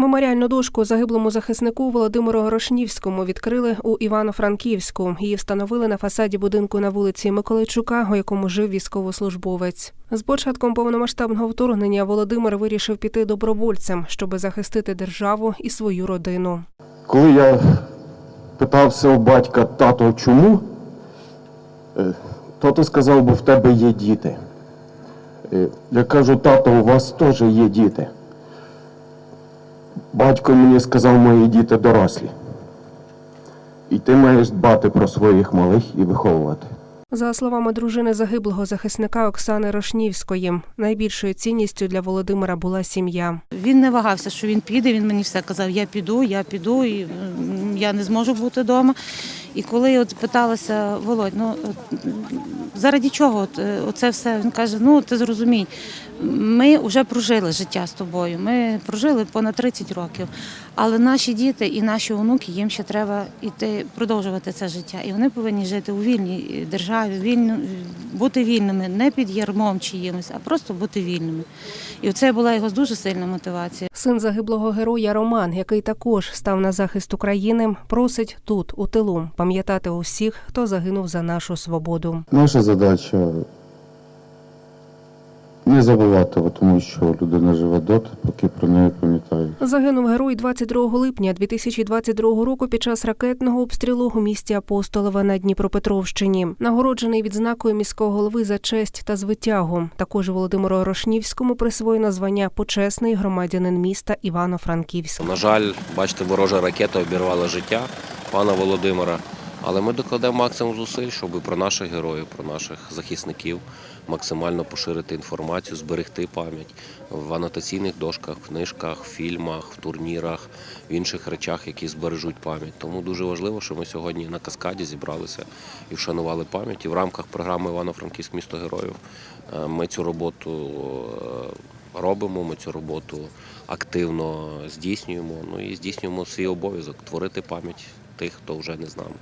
Меморіальну дошку загиблому захиснику Володимиру Горошнівському відкрили у Івано-Франківську. Її встановили на фасаді будинку на вулиці Миколайчука, у якому жив військовослужбовець. З початком повномасштабного вторгнення Володимир вирішив піти добровольцем, щоби захистити державу і свою родину. Коли я питався у батька, тато, чому? Е, Тато сказав, бо в тебе є діти. Е, Я кажу, тато, у вас теж є діти. Батько мені сказав, мої діти дорослі. І ти маєш дбати про своїх малих і виховувати. За словами дружини загиблого захисника Оксани Рошнівської, найбільшою цінністю для Володимира була сім'я. Він не вагався, що він піде. Він мені все казав: я піду, я піду, і я не зможу бути вдома. І коли от питалася, Володь, ну заради чого е, оце все? Він каже: ну ти зрозумій, ми вже прожили життя з тобою. Ми прожили понад 30 років. Але наші діти і наші онуки їм ще треба іти продовжувати це життя. І вони повинні жити у вільній державі, вільно бути вільними, не під ярмом чиїмось, а просто бути вільними. І це була його дуже сильна мотивація. Син загиблого героя Роман, який також став на захист України, просить тут, у тилу, пам'ятати усіх, хто загинув за нашу свободу. Наша задача не забувати, тому що людина живе доти, поки про неї пам'ятає. Загинув герой 22 липня 2022 року під час ракетного обстрілу у місті Апостолове на Дніпропетровщині. Нагороджений відзнакою міського голови за честь та звитягу. Також Володимиру Рошнівському присвоєно звання почесний громадянин міста Івано-Франківськ. На жаль, бачите, ворожа ракета обірвала життя пана Володимира. Але ми докладемо максимум зусиль, щоб про наших героїв, про наших захисників максимально поширити інформацію, зберегти пам'ять в анотаційних дошках, в книжках, фільмах, в турнірах, в інших речах, які збережуть пам'ять. Тому дуже важливо, що ми сьогодні на каскаді зібралися і вшанували пам'ять. І в рамках програми Івано-Франківськ місто героїв е, ми цю роботу е, робимо. Ми цю роботу активно здійснюємо. Ну і здійснюємо свій обов'язок творити пам'ять тих, хто вже не з нами.